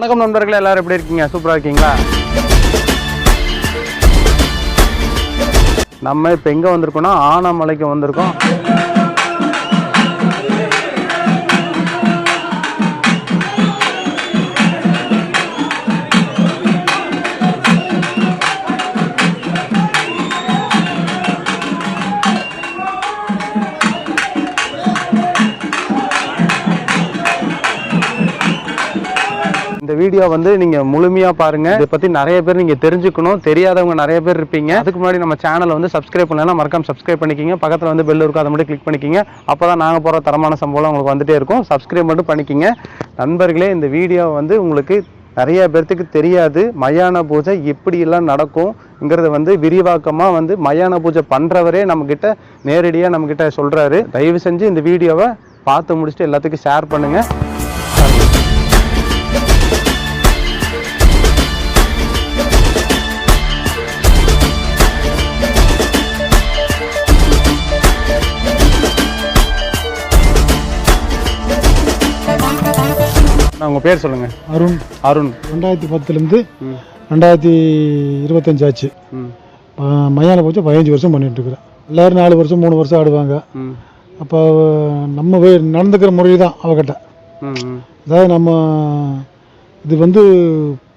வணக்கம் நண்பர்களே எல்லாரும் எப்படி இருக்கீங்க? சூப்பராக இருக்கீங்களா? நம்ம இப்போ எங்கே வந்திருக்கோம்னா ஆனமலைக்கு வந்திருக்கோம். வீடியோ வந்து நீங்க முழுமையா பாருங்க. இதை பத்தி நிறைய பேர் நீங்க தெரிஞ்சுக்கணும். தெரியாதவங்க நிறைய பேர் இருப்பீங்க. அதுக்கு முன்னாடி நம்ம சேனலை வந்து சப்ஸ்கிரைப் பண்ணலாம் மறக்காம சப்ஸ்கிரைப் பண்ணிக்கிங்க. பக்கத்துல வந்து பெல் இருக்கும் அதை மட்டும் கிளிக் பண்ணிக்கிங்க. அப்பதான் நாங்க போற தரமான சம்பவம் உங்களுக்கு வந்துட்டே இருக்கும். சப்ஸ்கிரைப் மட்டும் பண்ணிக்கிங்க. நண்பர்களே இந்த வீடியோ வந்து உங்களுக்கு நிறைய பேர்த்துக்கு தெரியாது. மயான பூஜை எப்படியெல்லாம் நடக்கும்ங்கிறத வந்து விரிவாக்கமாக வந்து மயான பூஜை பண்ணுறவரே நம்மக்கிட்ட நேரடியாக நம்மக்கிட்ட சொல்கிறாரு தயவு செஞ்சு இந்த வீடியோவை பார்த்து முடிச்சுட்டு எல்லாத்துக்கும் ஷேர் பண்ணுங்கள் உங்கள் பேர் சொல்லுங்கள் அருண். அருண். ரெண்டாயிரத்தி பத்துலேருந்து ரெண்டாயிரத்தி இருபத்தஞ்சு ஆச்சு. ம். ப- மயான பூஜை பதினஞ்சு வருஷம் பண்ணிட்டு இருக்கிறேன் எல்லோரும் நாலு வருஷம் மூணு வருஷம் ஆடுவாங்க. அப்போ நம்ம வே நடந்துக்கிற முறை தான் அவகிட்ட. அதாவது நம்ம இது வந்து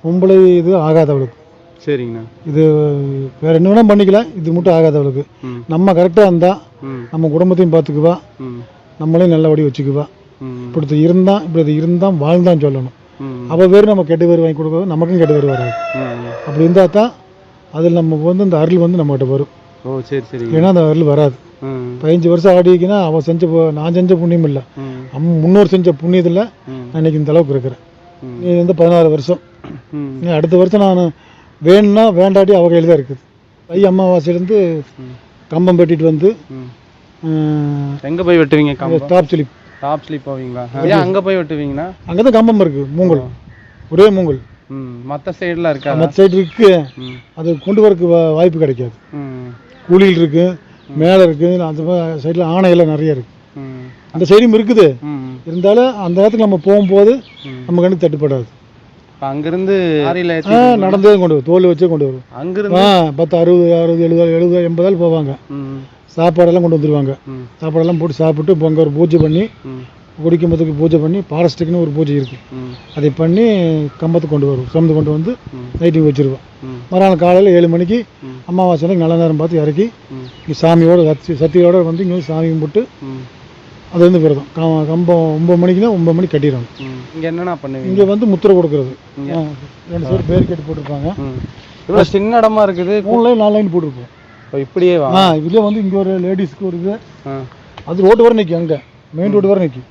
பொம்பளை இது ஆகாது அவளுக்கு. சரிங்கண்ணா. இது வேற என்ன வேணால் பண்ணிக்கலாம் இது மட்டும் ஆகாது அவளுக்கு. நம்ம கரெக்டாக இருந்தால் நம்ம குடும்பத்தையும் பார்த்துக்குவா நம்மளையும் நல்லபடி வச்சுக்குவா. இப்படி இருந்தான் இப்படி இருந்தான் வாழ்ந்தான் சொல்லணும். அவள் பேர் நம்ம கெட்ட பேர் வாங்கி கொடுக்க நமக்கும் கெட்ட பேர் வராது. அப்படி இருந்தால் தான் அதில் நம்ம வந்து இந்த அருள் வந்து நம்மகிட்ட வரும். ஓ சரி சரிங்க ஏன்னா அந்த அருள் வராது. பதினஞ்சு வருஷம் ஆடிக்கினா அவள் செஞ்ச நான் செஞ்ச புண்ணியம் இல்லை. அம் முன்னோர் செஞ்ச புண்ணியத்தில் நான் இன்னைக்கு இந்த அளவுக்கு இருக்கிறேன். நீ வந்து பதினாறு வருஷம். நீ அடுத்த வருஷம் நான் வேணும்னா வேண்டாட்டி அவ கையில் தான் இருக்குது. தை அமாவாசையிலேருந்து. கம்பம் வெட்டிட்டு வந்து எங்க போய் வெட்டுவீங்க டாப் ஸ்லிப் டாப் ஸ்லீப் போவீங்களா ஏன் அங்க போய் வெட்டுவீங்கன்னா அங்கே தான் கம்பம் இருக்குது மூங்கல். ஒரே மூங்கல். ம் மற்ற சைடுலாம் இருக்காதா மற்ற சைடு இருக்கு. அது கொண்டு வரக்கு வா- வாய்ப்பு கிடைக்காது. ம். கூலியில் இருக்கு மேலே இருக்கு அந்த சைடில் ஆணையெல்லாம் நிறைய இருக்கு. ம். அந்த சைடும் இருக்குது. இருந்தாலும் அந்த இடத்துக்கு நம்ம போகும்போது. நம்ம கண்ணுக்கு தட்டுப்படாது. அங்கிருந்து நடந்தே கொண்டு வரும். தோல் வச்சே கொண்டு வரும். அங்கிருந்து பத்து அறுபது அறுபது எழுபது எழுபது எண்பதாள் போவாங்க. ம். சாப்பாடெல்லாம் கொண்டு வந்துருவாங்க. ம். சாப்பாடெல்லாம் போட்டு சாப்பிட்டு பொங்க ஒரு பூஜை பண்ணி குடிக்கும்போதுக்கு பூஜை பண்ணி பாரஸ்டிக்னு ஒரு பூஜை இருக்குது அதை பண்ணி கம்பத்துக்கு கொண்டு வரும் சுமந்து கொண்டு வந்து ம். நைட்டுக்கு வச்சிருவோம். மறுநாள் காலையில் ஏழு மணிக்கு ம். அமாவாசையில் நல்ல நேரம் பார்த்து இறக்கி இங்கே சாமியோட சத்தி சத்தியோட வந்து இங்கே சாமி கும்பிட்டு அது வந்து விரதம். க- கம்பம் ஒம்பது மணிக்குன்னா ஒம்பது மணிக்கு கட்டிடணும். ம். இங்க என்னண்ணா பண்ணுவீங்க? இங்கே வந்து முத்திரை கொடுக்கறது. ரெண்டு பேர் பேர் கட்டி போட்டிருப்பாங்க. இவ்வளோ சின்ன இடமா இருக்குது. மூணு லைன் நாலு லைன் போட்டிருப்போம். இப்போ இப்படியே ஆ இதுலேயே வந்து இங்கே ஒரு லேடிஸ்க்கு ஒரு இது. அது ரோடு வரை நிற்கும் அங்கே. மெயின் ரோடு வரை நிற்கும்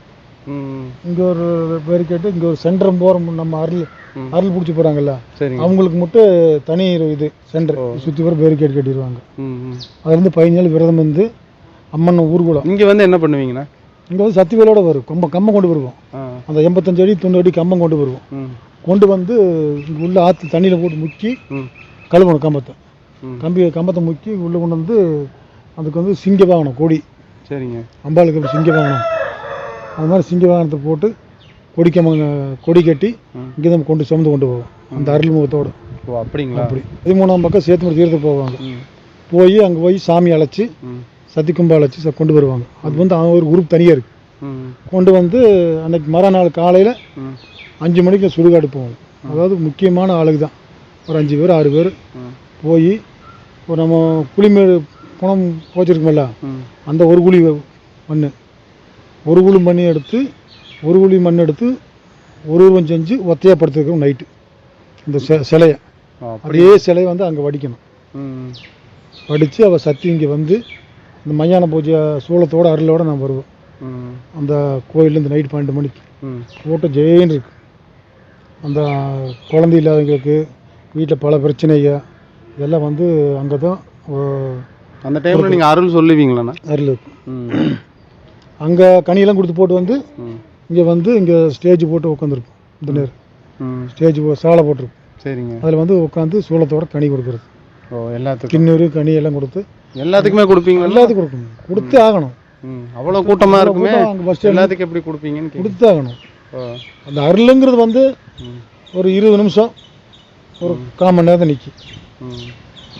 இங்கே ஒரு பேரிக்கேட்டு இங்கே ஒரு சென்டர் போகிற நம்ம அருள். அருள் பிடிச்சி போகிறாங்கல்ல அவங்களுக்கு மட்டும் தனி இது சென்டர் சுற்றி வர பேரிக்கேட் கட்டிடுவாங்க. அதுலேருந்து பதினஞ்சு நாள் விரதம் வந்து அம்மன் ஊர்குலம் இங்க வந்து என்ன பண்ணுவீங்கண்ணா? இங்கே வந்து சத்திவேலோட வரும். கம்பம் கம்பம் கொண்டு வருவோம். அந்த எண்பத்தஞ்சு அடி தொண்ணூறு அடி கம்பம் கொண்டு வருவோம். கொண்டு வந்து இங்கே உள்ள ஆற்று தண்ணியில் போட்டு முக்கி கழுவணும் கம்பத்தை. கம்பி கம்பத்தை முக்கி உள்ளே கொண்டு வந்து அதுக்கு வந்து சிங்க வாகனம் கொடி. சரிங்க. அம்பாளுக்கு அப்படி சிங்க வாகனம். அது மாதிரி சிங்க வாகனத்தை போட்டு கொடிக்கமங்க கொடி கட்டி. இங்கே தான் கொண்டு சுமந்து கொண்டு போவோம். அந்த அருள் முகத்தோடு ஓ அப்படிங்களா? அப்படி. பதிமூணாம் பக்கம் சேத்துமடி தீர்த்து போவாங்க. போய் அங்கே போய் சாமி அழைச்சி சத்தி கும்பா அழைச்சி கொண்டு வருவாங்க. அது வந்து அவங்க ஒரு குரூப் தனியாக இருக்குது கொண்டு வந்து அன்னைக்கு மறுநாள் காலையில் அஞ்சு மணிக்கு சுடுகாடு போவோம். அதாவது முக்கியமான ஆளுக்கு தான். ஒரு அஞ்சு பேர் ஆறு பேர் போய் இப்போ நம்ம குளிமேடு பணம் போச்சிருக்கோம்ல அந்த ஒரு குழி மண் ஒரு குழி மண் எடுத்து ஒரு குழி மண் எடுத்து ஒரு உருவம் செஞ்சு ஒத்தையாக படுத்துருக்கோம் நைட்டு. இந்த சிலையை. ஓ, அப்படி அதே சிலையை வந்து அங்கே வடிக்கணும். வடித்து அவள் சக்தி இங்கே வந்து இந்த மயான பூஜை சூளத்தோட அருளோட நான் வருவேன். ம். அந்த கோயிலேருந்து நைட்டு பன்னெண்டு மணிக்கு. ம். போட்டு ஜெயின்னு இருக்கு. அந்த குழந்தை இல்லாதவங்களுக்கு வீட்டில் பல பிரச்சனைங்க. இதெல்லாம் வந்து அங்கே தான் அந்த டைம்ல நீங்க அருள் சொல்லுவீங்களாண்ணா அருள். இருக்கும் அங்கே கனியெல்லாம் கொடுத்து போட்டு வந்து இங்கே வந்து இங்கே ஸ்டேஜ் போட்டு உட்காந்துருப்போம் இந்த நேரம் ஸ்டேஜ் சாலை போட்டிருப்போம். சரிங்க. அதில் வந்து உட்காந்து சூளத்தோட கனி கொடுக்குறது. ஓ எல்லாத்துக்கும். கிண்ணூறு கனி எல்லாம் கொடுத்து. எல்லாத்துக்குமே கொடுப்பீங்களா? எல்லாத்துக்கும் கொடுக்கணும். கொடுத்தே ஆகணும். அவ்வளோ கூட்டமா இருக்குமே. அங்கே பஸ் எல்லாத்துக்கும் எப்படி கொடுப்பீங்கன்னு கொடுத்தே ஆகணும். அந்த அருளுங்கிறது வந்து ஒரு இருபது நிமிஷம் ஒரு கால் மணி நேரம் நிற்கி ம்.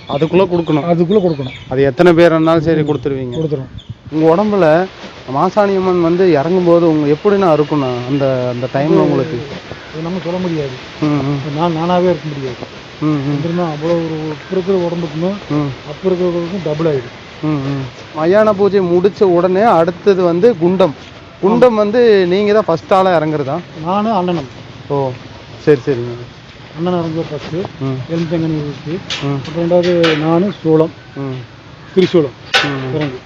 அதுக்குள்ள கொடுக்கணும். அதுக்குள்ளே கொடுக்கணும். அது எத்தனை பேர் இருந்தாலும் சரி கொடுத்துருவீங்க. கொடுத்துரும். உங்க உடம்புல மாசாணி அம்மன் வந்து இறங்கும் போது உங்க எப்படிண்ணா இருக்குண்ணா அந்த அந்த டைம்ல உங்களுக்கு? அது நம்ம சொல்ல முடியாது. நான் நானாகவே இருக்க முடியாது. வந்துருந்தா அவ்வளோ ஒரு இப்போ இருக்கிற உடம்புக்குமே ம், அப்போ இருக்கிறவங்களுக்கும் டபுள் ஆகிடும் ம், ம். மயான பூஜை முடிச்ச உடனே அடுத்தது வந்து குண்டம். குண்டம் வந்து நீங்க தான் ஃபர்ஸ்ட் ஆளா இறங்குறதா? நானும் அண்ணனும். ஓ சரி சரிங்க. அண்ணன் இறங்குற ஃபஸ்ட்டு எலும்பங்கனி ம். அப்புறம் ரெண்டாவது நானும் சோளம். திரிசூலம். இறங்கு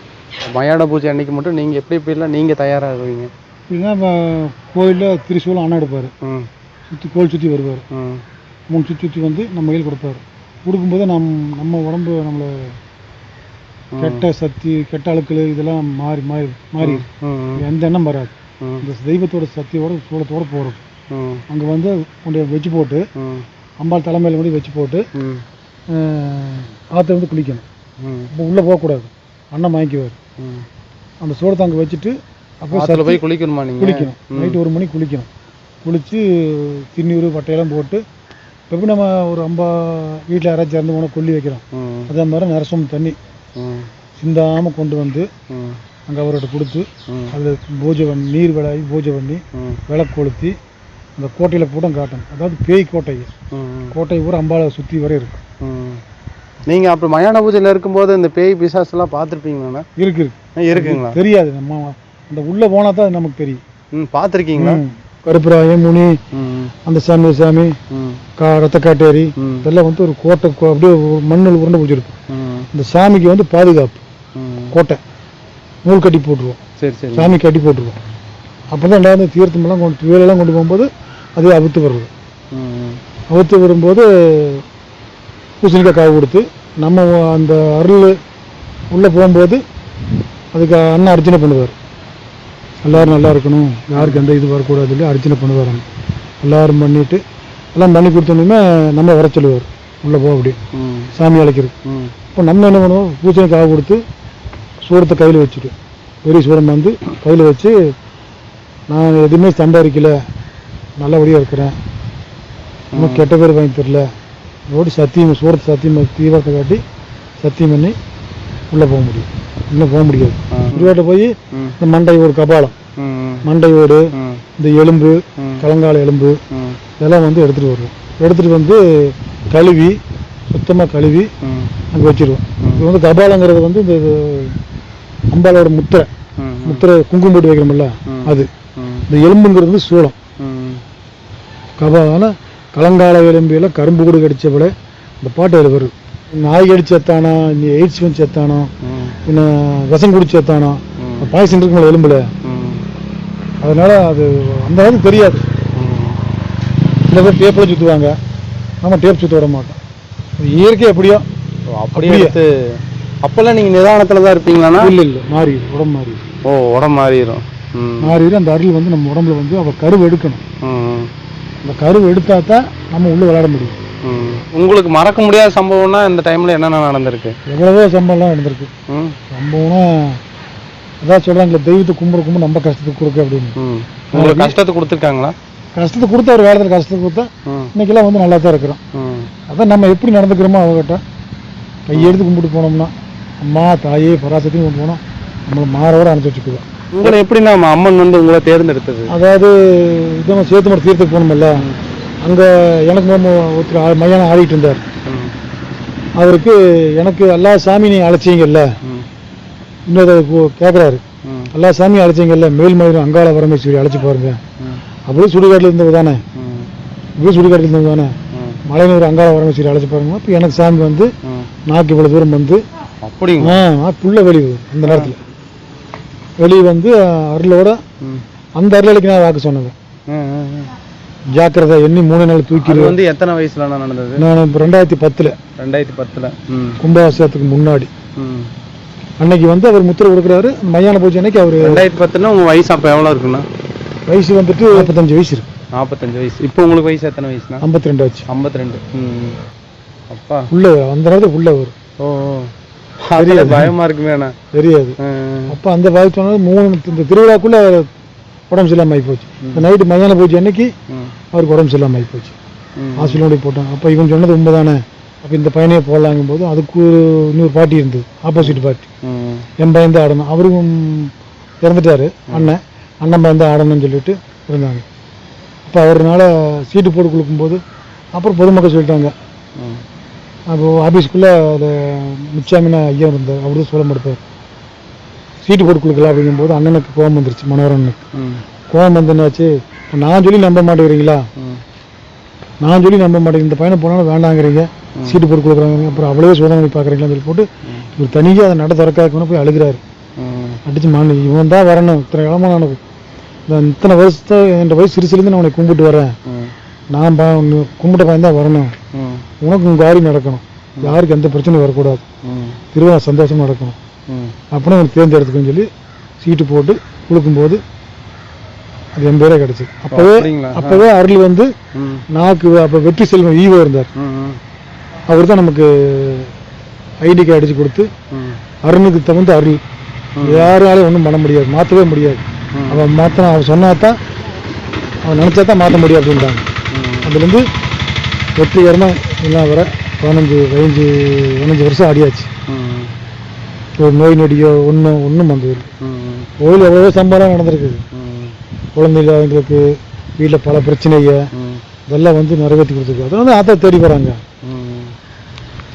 மயான பூஜை அன்னைக்கு மட்டும் நீங்க எப்படி எப்படிலாம் நீங்க தயாராகுவீங்க இப்படின்னா கோயிலில் திரிசூலம் அண்ணன் எடுப்பார். சுற்றி கோயில் சுற்றி வருவார். மூணு சுற்றி சுற்றி வந்து நம்ம கையில் கொடுப்பாரு. கொடுக்கும்போது நம் நம்ம உடம்பு நம்மளை கெட்ட சக்தி கெட்ட அழுக்கள் இதெல்லாம் மாறி மாறி மாறி எந்த எண்ணம் வராது. இந்த தெய்வத்தோட சக்தியோட சூளத்தோட போகிறது ம் அங்கே வந்து கொண்டு வச்சு போட்டு அம்பாள் தலைமையில் கொண்டு வச்சு போட்டு ஆற்ற வந்து குளிக்கணும். இப்போ உள்ளே போகக்கூடாது. அண்ணன் வாங்கிக்குவார் அந்த சூளத்தை அங்கே வச்சுட்டு அப்போ ஆத்துல போய் குளிக்கணுமா நீங்க? குளிக்கணும். நைட்டு ஒரு மணிக்கு குளிக்கணும். குளித்து திண்ணூறு பட்டையெல்லாம் போட்டு எப்படி நம்ம ஒரு அம்பா வீட்டில் யாராச்சும் இறந்து போனால் கொல்லி வைக்கிறோம் அதே மாதிரி நரசம் தண்ணி சிந்தாமல் கொண்டு வந்து அங்கே அவர்கிட்ட கொடுத்து அதில் பூஜை பண்ணி நீர் விளாகி பூஜை பண்ணி விளக்கு கொளுத்தி அந்த கோட்டையில் பூட்டம் காட்டணும் அதாவது பேய் கோட்டை. கோட்டை பூரா அம்பாளை சுற்றி வரை இருக்கு. ம் நீங்கள் அப்போ மயான பூஜையில் இருக்கும்போது இந்த பேய் பிசாசெல்லாம் பார்த்துருப்பீங்களாண்ணா இருக்கு இருக்கு. இருக்குங்களா? தெரியாது. நம்ம அந்த உள்ளே போனால் தான் நமக்கு தெரியும். ம் பார்த்துருக்கீங்களா? ம். கருப்பராயன் முனி அந்த சாமி சாமி ரத்த காட்டேரி இதெல்லாம் வந்து ஒரு கோட்டை அப்படியே மண்ணில் உருண்டை பிடிச்சிருக்கும் ம் இந்த சாமிக்கு வந்து பாதுகாப்பு. கோட்டை. நூல் கட்டி போட்டுருவோம். சரி சரி. சாமி கட்டி போட்டுருவோம். அப்போ தான் ரெண்டாவது தீர்த்தமெல்லாம் கொண்டு வேலெல்லாம் கொண்டு போகும்போது அது அவுத்து வருது. அவுத்து வரும்போது பூசணிக்காய் காவு கொடுத்து நம்ம அந்த அருள் உள்ளே போகும்போது அதுக்கு அண்ணன் அர்ச்சனை பண்ணுவார். எல்லாரும் நல்லா இருக்கணும். யாருக்கு எந்த இது வரக்கூடாது சொல்லி அர்ச்சனை பண்ணுவார் அண்ணன். எல்லாரும் பண்ணிட்டு எல்லாம் பண்ணி கொடுத்தோன்னே நம்ம வர சொல்லுவார். உள்ளே போ அப்படி. சாமி அழைக்கிறது. இப்போ நம்ம என்ன பண்ணுவோம்? பூசணி காவு கொடுத்து சூடத்தை கையில் வச்சுட்டு பெரிய சூடம் வந்து கையில் வச்சு நான் எதுவுமே சம்பாதிக்கல நல்லபடியாக இருக்கிறேன். இன்னும் கெட்ட பேர் வாங்கி தரல. ரோடு சத்தியம் சூரத்தை சத்தியம் தீவிரத்தை காட்டி சத்தியம் பண்ணி உள்ளே போக முடியும். இன்னும் போக முடியாது. திருவாட்டை போய் இந்த மண்டை ஓடு கபாலம். மண்டை ஓடு இந்த எலும்பு கலங்கால எலும்பு இதெல்லாம் வந்து எடுத்துகிட்டு வருவோம். எடுத்துகிட்டு வந்து கழுவி சுத்தமாக கழுவி அங்கே வச்சிருவோம். இது வந்து கபாலங்கிறது வந்து இந்த அம்பாலோட முத்திரை. முத்திரை குங்குமம் போட்டு வைக்கிறோம்ல. அது. இந்த எலும்புங்கிறது வந்து சூளம். கபால கலங்கால எலும்பியெல்லாம் கரும்பு கூட கடிச்ச போல இந்த பாட்டு அதில் வரும் நாய் கடிச்சு செத்தானோ நீ எய்ட்ஸ் வந்து செத்தானோ ம் பின்ன விஷம் குடிச்சு செத்தானோ ம். பாய்சன் இருக்குங்களா எலும்புல. அதனால அது அந்த அளவுக்கு தெரியாது. சில பேர் டேப்பில் சுற்றுவாங்க நம்ம டேப் சுற்ற விட மாட்டோம். இயற்கை எப்படியோ? அப்படியே அப்போல்லாம் நீங்கள் நிதானத்தில் தான் இருப்பீங்களாண்ணா? இல்லை இல்லை மாறி உடம்பு மாறி. ஓ உடம்பு மாறிடும் ம். மாறிடு அந்த அருள் வந்து நம்ம உடம்புல வந்து அவள் கருவு எடுக்கணும். அந்த கருவு எடுத்தா தான் நம்ம உள்ளே விளையாட முடியும். உங்களுக்கு மறக்க முடியாத சம்பவம்னா இந்த டைம்ல என்னென்ன நடந்திருக்கு? எவ்வளவோ சம்பவம்லாம் நடந்திருக்கு. சம்பவம்னா அதான் சொல்கிறாங்களே தெய்வத்தை கும்பிட கும்பிட நம்ம கஷ்டத்துக்கு கொடுக்க அப்படின்னு. உங்களுக்கு கஷ்டத்தை கொடுத்துருக்காங்களா? கஷ்டத்தை கொடுத்தா ஒரு காலத்தில் கஷ்டத்தை கொடுத்தா இன்னைக்கெல்லாம் வந்து நல்லா தான் இருக்கிறோம். அதான் நம்ம எப்படி நடந்துக்கிறோமோ அவங்ககிட்ட. கையெடுத்து கும்பிட்டு போனோம்னா அம்மா தாயே பராசத்தையும் கொண்டு போனோம். நம்மளை மாறவரை அனுப்பிச்சு வச்சுக்குவோம். உங்களை எப்படி நம்ம அம்மன் வந்து உங்களை தேர்ந்தெடுத்தது? அதாவது இதை சேத்துமட தீர்த்துக்கு போனோம்ல அங்கே எனக்கு நம்ம ஒருத்தர் மையானம் ஆடிட்டு இருந்தார். அவருக்கு எனக்கு எல்லா சாமியும் அழைச்சிங்கல்ல? ம். இன்னொரு கேட்குறாரு எல்லா சாமியும் அழைச்சிங்கல்ல? மேல்மதுரை அங்காள பரமேஸ்வரி அழைச்சி பாருங்க. அப்படியே சுடுகாட்டில் இருந்தது தானே? இப்படியே சுடுகாட்டில் இருந்தது தானே? ம். மலையனூர் அங்காள பரமேஸ்வரி அழைச்சி பாருங்க. அப்போ எனக்கு சாமி வந்து நாக்கு இவ்வளோ தூரம் வந்து அப்படிங்க ஆ வெளியே வரும் அந்த நேரத்தில். வெளியே வந்து அருளோட அந்த அருளுக்கு நான் வாக்கு சொன்னது. ஜாக்கிரதை எண்ணி மூணு நாள் தூக்கிடுவேன் வந்து எத்தனை வயசுல நடந்தது? நான் இப்போ ரெண்டாயிரத்தி பத்தில். ரெண்டாயிரத்தி பத்துல. கும்பாபிஷேகத்துக்கு முன்னாடி. ம். அன்னைக்கு வந்து அவர் முத்திரை கொடுக்குறாரு. மையான பூஜை அன்னைக்கு அவர் ரெண்டாயிரத்தி பத்துல உங்க வயசு அப்போ எவ்வளோ இருக்குண்ணா? வயசு வந்துட்டு நாற்பத்தஞ்சு வயசு இருக்கு. நாற்பத்தஞ்சு வயசு. இப்போ உங்களுக்கு வயசு எத்தனை வயசுண்ணா? ஐம்பத்தி ரெண்டு ஆச்சு. ஐம்பத்தி ரெண்டு. ம் அப்பா. உள்ள அந்த நேரத்தில் உள்ள வரும் ஓ. அதுல பயமா இருக்குமே தெரியாது. அப்போ அந்த சொன்னது மூணு இந்த திருவிழாக்குள்ள உடம்பு சரியில்லாமல் ஆகி போச்சு இந்த நைட்டு மையான பூஜை அன்னைக்கு அவருக்கு உடம்பு சரியில்லாமல் ஆகி போச்சு ம். ஹாஸ்பிட்டலோட போட்டோம் அப்போ இவன் சொன்னது உண்மைதானே? அப்போ இந்த பையனையே போடலாங்கும் போது அதுக்கு இன்னொரு பாட்டி இருந்தது. Opposite party. என் பையன் தான் ஆடணும். அவரும் இறந்துட்டாரு அண்ணன். அண்ணன் பையன் தான் ஆடணும்னு சொல்லிட்டு இருந்தாங்க. அப்போ அவர்னால சீட்டு போட்டு கொடுக்கும்போது அப்புறம் பொதுமக்கள் சொல்லிட்டாங்க. ம். அப்போ ஆஃபீஸ்க்குள்ளே அது முச்சாமினா ஐயா இருந்தார் அவர் சொல்ல மாட்டார் சீட்டு போட்டு கொடுக்கல அப்படிங்கும்போது அண்ணனுக்கு கோவம் வந்துருச்சு மனோகரன் அண்ணனுக்கு ம். கோவம் வந்து என்னாச்சு இப்ப நான் சொல்லி நம்ப மாட்டேங்கிறீங்களா. நான் சொல்லி நம்ப மாட்டேங்க இந்த பையனை போனாலும் வேண்டாங்கிறீங்க. சீட்டு போட்டு கொடுக்குறாங்க. அப்புறம் அவ்வளவே சோதனை பார்க்குறீங்களான்னு சொல்லி போட்டு இவர் தனியாக அதை நட திறக்காக்கணும் போய் அழுகிறாரு. ம். அடிச்சு மாண்டு இவன் தான் வரணும். இத்தனை காலமாக நான் இந்த இத்தனை வருஷத்தை என் வயசு சிறுசுலேருந்து நான் உன்னை கும்பிட்டு வரேன். நான் பா கும்பிட்ட பையன் தான் வரணும். உனக்கு உங்கள் காரி நடக்கணும் யாருக்கு எந்த பிரச்சனையும் வரக்கூடாது. திருவிழா சந்தோஷமா நடக்கணும் ம். அப்படின்னு அவனுக்கு தேர்ந்தெடுத்துக்கன்னு சொல்லி சீட்டு போட்டு கொடுக்கும்போது அது என் பேரே கிடச்சி அப்போவே? அப்போவே அருள் வந்து. நாக்கு அப்போ வெற்றி செல்வம் ஈவோ இருந்தார். அவர் தான் நமக்கு ஐடி கார்டு அடிச்சு கொடுத்து. அருணுக்கு தகுந்த அருள் யாராலையும் ஒன்றும் பண்ண முடியாது மாற்றவே முடியாது அவன் மாற்றினா அவன் சொன்னா தான் அவன் நினச்சா தான் மாற்ற முடியும் அப்படின்றாங்க அதுலேருந்து வெற்றிகரமாக எல்லாம் வர பதினஞ்சு பதினஞ்சு பதினஞ்சு வருஷம் ஆடியாச்சு ம். ஒரு நோய் நொடியோ ஒன்றும் ஒன்றும் வந்தது. கோயில் எவ்வளோ சம்பளம் நடந்திருக்குது. குழந்தை இல்லாதவங்களுக்கு வீட்டில் பல பிரச்சனைங்க ம். இதெல்லாம் வந்து நிறைவேற்றி கொடுத்துருக்கு அதெல்லாம் வந்து ஆத்தா தேடி வராங்க ம்.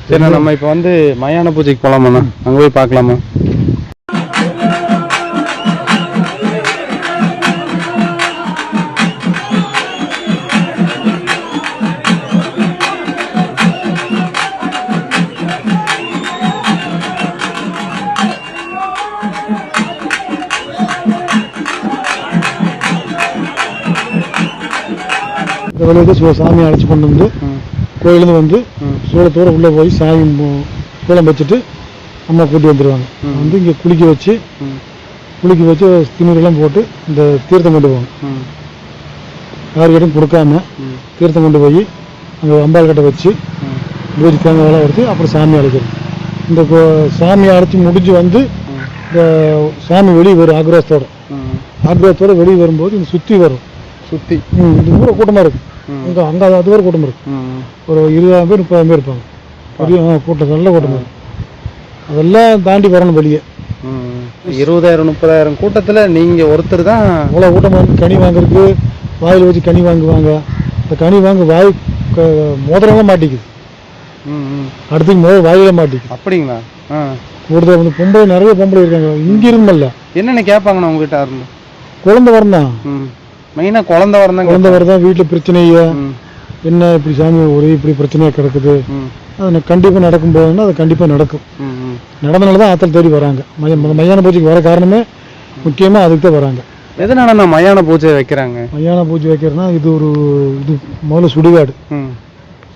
சரிண்ணா நம்ம இப்போ வந்து மயான பூஜைக்கு போகலாமாண்ணா அங்கே போய் பார்க்கலாமா வழியாக சிவ சாமியை அழைச்சி கொண்டு வந்து. கோயிலேருந்து வந்து. சூளத்தோடு உள்ளே போய் சாமி கூலம் வச்சுட்டு அம்மா கூட்டி வந்துடுவாங்க வந்து இங்கே குளிக்க வச்சு. குளிக்க வச்சு திண்ணூரெல்லாம் போட்டு இந்த தீர்த்தம் கொண்டு போவாங்க ம். யாருக்கிட்டையும் கொடுக்காம. தீர்த்தம் கொண்டு போய் அங்கே அம்பாள் கிட்ட வச்சு. பூஜை தேங்காய் வேலை எடுத்து அப்புறம் சாமி அழைக்கிறது இந்த சாமி அழைச்சி முடிஞ்சு வந்து இந்த சாமி வெளியே வரும் ஆக்ரோஷத்தோட. ஆக்ரோஷத்தோட வெளியே வரும்போது இந்த சுற்றி வரும் ம், இந்த ஊரை கூட்டமாக இருக்கும் ம். அங்கே அங்கே அது வரை கூட்டம் இருக்கும் ம். ஒரு இருபதாயிரம் பேர் முப்பதாயிரம் பேர் இருப்பாங்க. பெரிய கூட்டம். நல்ல கூட்டம் இருக்கும் அதெல்லாம் தாண்டி வரணும் வெளியே. இருபதாயிரம் முப்பதாயிரம் கூட்டத்துல நீங்க ஒருத்தர் தான் அவ்வளோ கூட்டம் வந்து கனி வாங்குறதுக்கு வாயில் வச்சு கனி வாங்குவாங்க. இந்த கனி வாங்க வாய் க- மோதிரமே மாட்டிக்குது. அடுத்து மோதிரம் வாயில மாட்டிக்குது. அப்படிங்களா? ஒருத்தர் வந்து பொம்பளை நிறைய பொம்பளை இருக்காங்க. இங்க இருந்தல்ல என்னென்ன கேட்பாங்கண்ணா உங்ககிட்ட இருந்து குழந்தை வரணும் ம். மெயினாக குழந்த வரணும் தான் குழந்தை வரதான் வீட்டில் பிரச்சனைய? என்ன இப்படி சாமி ஒரே இப்படி பிரச்சனையாக கிடக்குது? அது கண்டிப்பாக நடக்கும் போதுன்னா அது கண்டிப்பாக நடக்கும். நடந்தனால தான் ஆத்தல் தேடி வராங்க. மைய மையான பூஜைக்கு வர காரணமே முக்கியமாக அதுக்கு தான் வராங்க. எதனால நான் மயான பூஜை வைக்கிறாங்க? மையான பூஜை வைக்கிறதுனா இது ஒரு இது முதல்ல சுடுகாடு.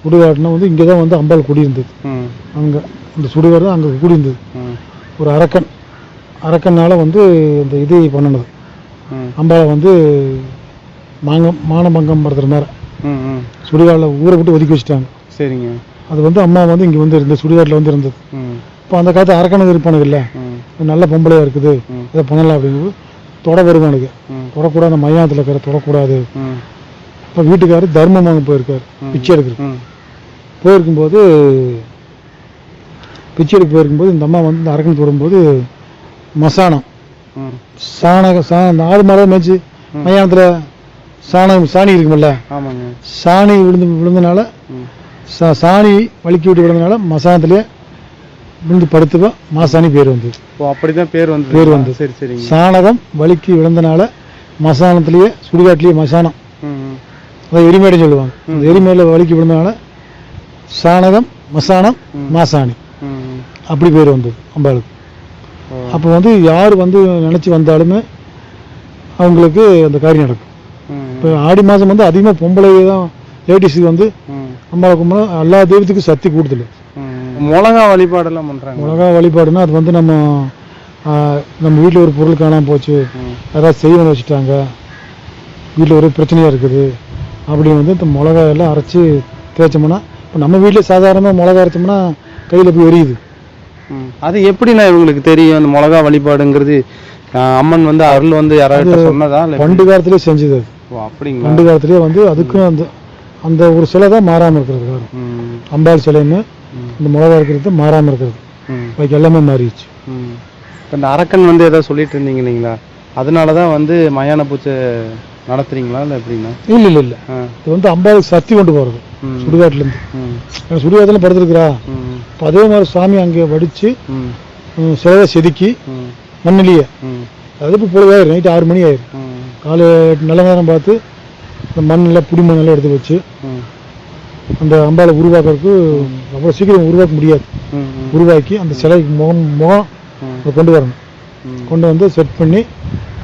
சுடுகாடுனா வந்து இங்கே தான் வந்து அம்பாள் குடியிருந்தது. அங்கே இந்த சுடுகாடு அங்கே குடியிருந்தது. ஒரு அரக்கன். அரக்கனால் வந்து இந்த இது பண்ணினது. அம்பாளை வந்து மாங்கம் மானபங்கம் படுத்துற மாதிரி. ம் ம். சுடுகாட்டில் ஊரை விட்டு ஒதுக்கி வச்சுட்டாங்க. சரிங்க. அது வந்து அம்மா வந்து இங்கே வந்து இருந்தது சுடுகாட்டில் வந்து இருந்தது. இப்போ அந்த காலத்து அரக்கனுக்கு இருப்பானுங்க இல்லை நல்ல பொம்பளையாக இருக்குது. இதை பண்ணலாம் அப்படிங்கும்போது தொட வருவானுங்க ம். தொடக்கூடாது அந்த மையானத்தில் இருக்கிற தொடக்கூடாது. இப்போ வீட்டுக்காரர் தர்மம் வாங்க போயிருக்காரு. பிச்சை எடுக்கிறது போயிருக்கும்போது பிச்சை எடுக்க போயிருக்கும்போது இந்த அம்மா வந்து இந்த அரக்கன் போடும்போது மசானம். சாணக சா இந்த ஆடு மாடம் மேய்ச்சி மையானத்தில் சாணம் சாணி இருக்குமில்ல? ஆமாங்க. சாணி விழுந்து விழுந்தனால சா சாணி வலிக்கி விட்டு விழுந்தனால மசானத்திலே விழுந்து படுத்துப்ப மாசாணி பேர் வந்தது ஓ அப்படிதான் பேர் வந்து பேர் வந்து. சரி சரிங்க. சாணகம் வலிக்கி விழுந்தனால மசானத்திலேயே சுடுகாட்டிலேயே மசானம். ம் ம். அதை எரிமேடுன்னு சொல்லுவாங்க. அந்த எரிமேடில் வலிக்கி விழுந்தனால சாணகம் மசானம் மாசாணி. அப்படி பேர் வந்தது அம்பாளுக்கு. அப்போ வந்து யார் வந்து நினச்சி வந்தாலுமே அவங்களுக்கு அந்த காரியம் நடக்கும். இப்போ ஆடி மாதம் வந்து அதிகமாக பொம்பளை தான் லேடிஸுக்கு வந்து அம்பாளை கும்பிட எல்லா தெய்வத்துக்கும் சக்தி கூடுதல். மிளகா வழிபாடெல்லாம் பண்றாங்க. மிளகா வழிபாடுனா அது வந்து நம்ம நம்ம வீட்டில் ஒரு பொருள் காணாமல் போச்சு. யாராவது செய்வன வச்சுட்டாங்க. வீட்டில் ஒரு பிரச்சனையாக இருக்குது. அப்படி வந்து இந்த மிளகா எல்லாம் அரைச்சி தேய்ச்சோம்னா இப்போ நம்ம வீட்டில் சாதாரணமாக மிளகா அரைச்சோம்னா கையில் போய் எரியுது. அது எப்படிண்ணா இவங்களுக்கு தெரியும் அந்த மிளகா வழிபாடுங்கிறது? அம்மன் வந்து அருள் வந்து யாராவது சொன்னதா? பண்டு காலத்திலே செஞ்சது அது. ஓ அப்படிங்களா? பண்டு காலத்திலே வந்து அதுக்கும் அந்த அந்த ஒரு சிலை தான் மாறாமல் இருக்கிறது காரணம். அம்பாள் சிலைன்னு ம். இந்த மிளகா இருக்கிறது மாறாமல் இருக்கிறது. பாக்கி எல்லாமே மாறிடுச்சு. இப்போ இந்த அரக்கன் வந்து ஏதோ சொல்லிட்டு இருந்தீங்க இல்லைங்களா? அதனால தான் வந்து மயான பூஜை நடத்துறீங்களா இல்லை எப்படின்னா? இல்லை இல்லை இல்லை. இது வந்து அம்பாளுக்கு சக்தி கொண்டு போகிறது சுடுகாட்டிலேருந்து. ம். சுடுகாட்டில் படுத்துருக்குறா. இப்போ அதே மாதிரி சாமி அங்கே வடித்து சிலையை செதுக்கி மண்ணிலேயே. அது இப்போ பொழுது ஆயிரும் நைட்டு ஆறு மணி ஆயிரும். காலை நல்ல நேரம் பார்த்து இந்த மண்ணில் புடி மண்ணெல்லாம் எடுத்து வச்சு அந்த அம்பாளை உருவாக்குறதுக்கு அவ்வளோ சீக்கிரம் உருவாக்க முடியாது. உருவாக்கி அந்த சிலைக்கு முகம் முகம். அதை கொண்டு வரணும். கொண்டு வந்து செட் பண்ணி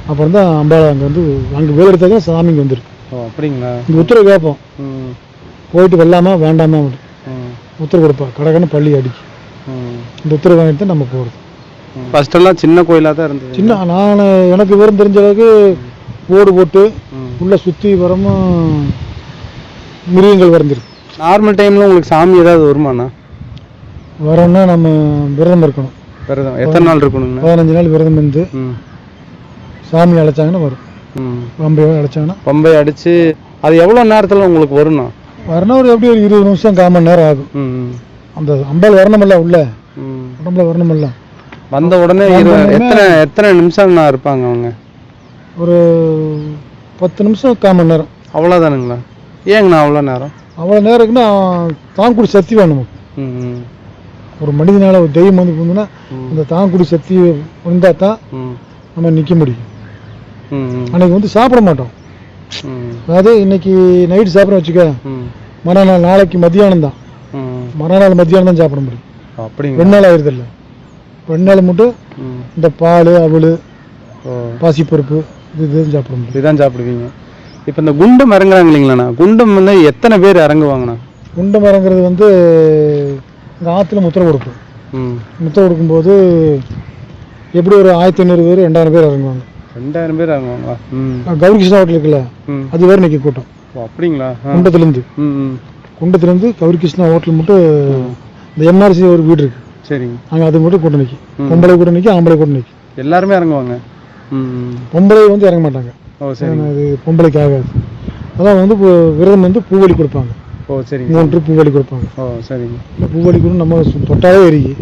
அப்புறம் தான் அம்பாளை அங்கே வந்து அங்கே வேலை எடுத்தாக்க சாமி இங்கே வந்துருக்கு அப்படிங்களா? இங்கே உத்தரவு கேட்போம். போயிட்டு வெல்லாமா வேண்டாமா உத்தரவு கொடுப்பா. கடகன்னு பள்ளி அடிக்கு இந்த உத்தரவு வாங்கிட்டு தான் நம்ம போகிறது ஃபர்ஸ்ட் எல்லாம் சின்ன கோயிலாக தான் இருந்தது? சின்ன நான் எனக்கு விவரம் தெரிஞ்ச அளவுக்கு ஓடு போட்டு. உள்ள சுற்றி வரமும் மிருகங்கள் வரைஞ்சிருக்கு. நார்மல் டைம்ல உங்களுக்கு சாமி ஏதாவது வருமாண்ணா? வரோம்னா நம்ம விரதம் இருக்கணும். விரதம். எத்தனை நாள் இருக்கணுங்கண்ணா? பதினஞ்சு நாள் விரதம் இருந்து சாமி அழைச்சாங்கன்னா வரும். ம். பம்பை அழைச்சாங்கன்னா. பம்பை அடிச்சு அது எவ்வளோ நேரத்தில் உங்களுக்கு வரும்ண்ணா? வரணும் ஒரு எப்படி ஒரு இருபது நிமிஷம் கால் மணி நேரம் ஆகும். அந்த அம்பாள் வரணுமில்ல உள்ள? உடம்புல வரணுமில்ல. வந்த உடனே எத்தனை எத்தனை நிமிஷம்ண்ணா இருப்பாங்க அவங்க? ஒரு பத்து நிமிஷம் கால் மணி நேரம். அவ்வளோதானுங்களா ஏங்கண்ணா அவ்வளோ நேரம்? அவ்வளோ நேரம் இருக்குன்னா தாங்குடி சக்தி வேணும்? ஒரு மனிதனால ஒரு தெய்வம் வந்து போகுதுன்னா. அந்த தாங்குடி சக்தி வந்தால் தான் நம்ம நிற்க முடியும். அன்னைக்கு வந்து சாப்பிட மாட்டோம். அதாவது இன்னைக்கு நைட்டு சாப்பிட வச்சுக்க மறுநாள் நாளைக்கு மத்தியானம் தான். மறுநாள் மத்தியானம் தான் சாப்பிட முடியும். அப்படிங்களா? ரெண்டு நாள் ஆயிருது இல்லை. ரெண்டு நாள் மட்டும் இந்த பால் அவல் ஓ. பாசிப்பருப்பு இது இதுன்னு சாப்பிட முடியும். இதுதான் சாப்பிடுவீங்க. இப்போ இந்த குண்டம் இறங்குறாங்க இல்லைங்களாண்ணா? குண்டம் வந்து எத்தனை பேர் இறங்குவாங்கண்ணா? குண்டை மரங்கிறது வந்து இங்கே ஆற்றுல முத்திரை கொடுப்போம் ம். முத்திரை கொடுக்கும்போது எப்படி ஒரு ஆயிரத்தி ஐநூறு பேர் ரெண்டாயிரம் பேர் இறங்குவாங்க. ரெண்டாயிரம் பேர் இறங்குவாங்களா? கௌரி கிருஷ்ணா ஹோட்டல் இருக்குல்ல அது வேறு நிற்க கூட்டம். அப்படிங்களா. குண்டத்துலேருந்து. குண்டத்துலேருந்து கௌரி கிருஷ்ணா ஹோட்டல் மட்டும் இந்த எம்ஆர்சி ஒரு வீடு இருக்கு. சரிங்க. அங்கே அது மட்டும் கூட்டம் நிற்கும். பொம்பளை கூட்டம் நிற்கும் ஆம்பளை கூட்டம் நிற்கும் எல்லாருமே இறங்குவாங்க. பொம்பளை வந்து இறங்க மாட்டாங்க. ஓ சரிங்க. அது பொம்பளைக்கு ஆகாது அதான் வந்து விரதம் வந்து பூவலி கொடுப்பாங்க. ஓ சரிங்க. மூணு ட்ரிப் பூவலி கொடுப்பாங்க. ஓ சரிங்க. பூவலி கொடுத்து நம்ம தொட்டாலே எரியும்.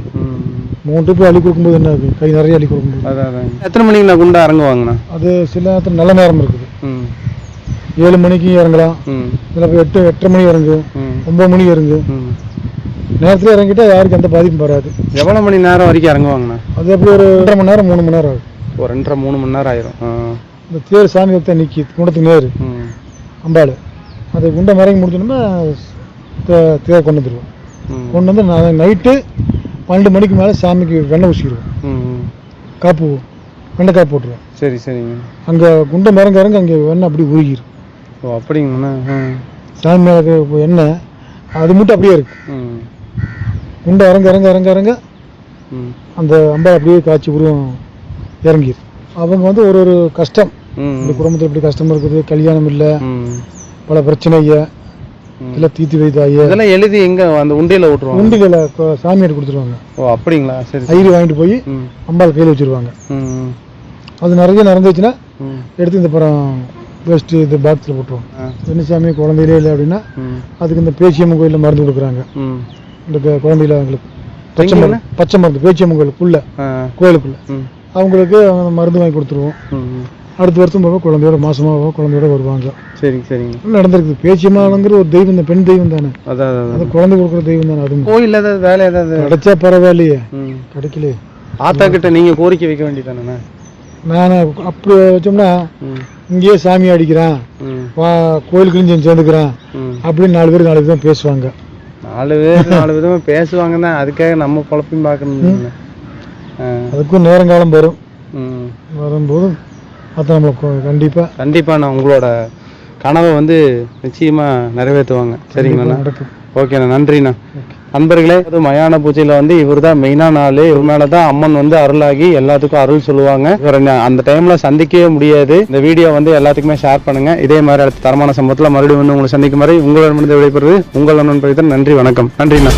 மூணு ட்ரிப் அள்ளி கொடுக்கும்போது என்ன ஆகும்? கை நிறைய அள்ளி கொடுக்கும்போது. அதான் எத்தனை மணிக்குண்ணா குண்டா இறங்குவாங்கண்ணா? அது சில நேரத்தில் நல்ல நேரம் இருக்குது. ஏழு மணிக்கு இறங்கலாம். சில எட்டு எட்டரை மணி இறங்கு ஒம்பது மணிக்கு இறங்கு நேரத்தில் இறங்கிட்டா யாருக்கும் எந்த பாதிப்பும் வராது. எவ்வளோ மணி நேரம் வரைக்கும் இறங்குவாங்கண்ணா? அது எப்படி ஒரு ரெண்டரை மணி நேரம் மூணு மணி நேரம் ஆகும். ஒரு ரெண்டரை மூணு மணி நேரம் ஆயிரும். இந்த தேர் சாமி வைத்த நிற்கி குண்டத்துக்கு நேர் அம்பாள் அது குண்டை மறைங்க முடிச்சோன்னா தேர் கொண்டு வந்துடுவோம் கொண்டு வந்து நான் நைட்டு பன்னெண்டு மணிக்கு மேலே சாமிக்கு வெண்ணெய் ஊசிடுவோம் ம் ம். காப்பு வெண்ணெய் காப்பு போட்டுருவோம். சரி சரிங்க. அங்கே குண்டை மரங்க இறங்க அங்கே வெண்ணெய் அப்படியே உருகிரும். ஓ அப்படிங்கண்ணா சாமி மேலே எண்ணெய் அது மட்டும் அப்படியே இருக்கு. குண்டை இறங்க இறங்க இறங்க இறங்க அந்த அம்பாள் அப்படியே காய்ச்சி உருவம் இறங்கிடும் அவங்க வந்து ஒரு ஒரு கஷ்டம். இந்த குடும்பத்தில் இப்படி கஷ்டம் இருக்குது கல்யாணம் இல்லை பல பிரச்சனைங்க. ம். இல்லை தீத்து வைத்தாய இதெல்லாம் எழுதி எங்க அந்த உண்டியல விட்டுருவாங்க உண்டிகளை சாமியார் கொடுத்துருவாங்க. ஓ அப்படிங்களா? சரி. ஐயர் வாங்கிட்டு போய் அம்பாள் கையில் வச்சிருவாங்க. அது நிறைய நடந்துச்சுன்னா எடுத்து இந்த படம் வேஸ்ட்டு இது பாக்ஸில் போட்டுருவோம். என்ன சாமி குழந்தையிலே இல்லை அப்படின்னா அதுக்கு இந்த பேச்சியம்மன் கோயிலில் மருந்து கொடுக்குறாங்க. இந்த குழந்தையில அவங்களுக்கு பச்சை? மருந்து பச்சை மருந்து பேச்சியம்மன் கோயிலுக்குள்ள கோயிலுக்குள்ள. அவங்களுக்கு அவங்க மருந்து வாங்கி கொடுத்துருவோம். அடுத்த வருஷம் போக குழந்தையோட மாசமாக குழந்தையோட வருவாங்க. சரிங்க சரிங்க. நடந்திருக்குது பேச்சியம்மாங்கிற ஒரு தெய்வம் தான் பெண் தெய்வம் தானே? அதான் அது அதான். குழந்தை கொடுக்குற தெய்வம் தானே அதுவும். கோயில் ஏதாவது வேலை ஏதாவது கிடைச்சா பரவாயில்லையே. கிடைக்கலையே. ஆத்தா கிட்ட நீங்க கோரிக்கை வைக்க வேண்டியதானே நான் அப்படி வச்சோம்னா இங்கேயே சாமி அடிக்கிறேன். ம். வா கோயிலுக்குன்னு செஞ்சு சேர்ந்துக்கிறேன். அப்படின்னு நாலு பேர் நாலு பேர் பேசுவாங்க. நாலு பேர் நாலு விதமா பேசுவாங்க தான் அதுக்காக நம்ம பொழப்பையும் பார்க்கணும் அதுக்கும் நேரங்காலம் வரும். ம். வரும்போது அதை நம்மளுக்கு கண்டிப்பாக கண்டிப்பா. நான் உங்களோட கனவை வந்து நிச்சயமா நிறைவேற்றுவாங்க. சரிங்கண்ணா நடக்கும். ஓகேண்ணா நன்றிண்ணா. நண்பர்களே அது மயான பூஜையில வந்து இவர் தான் மெயினான ஆளு இவர் மேலதான் அம்மன் வந்து அருளாகி எல்லாத்துக்கும் அருள் சொல்லுவாங்க. இவரை அந்த டைம்ல சந்திக்கவே முடியாது. இந்த வீடியோ வந்து எல்லாத்துக்குமே ஷேர் பண்ணுங்க. இதே மாதிரி அடுத்த தரமான சம்பவத்துல மறுபடியும் வந்து உங்களை சந்திக்கும் வரை உங்களிடம் விடைபெறுவது உங்கள் நண்பர்கள் நன்றி வணக்கம். நன்றிண்ணா.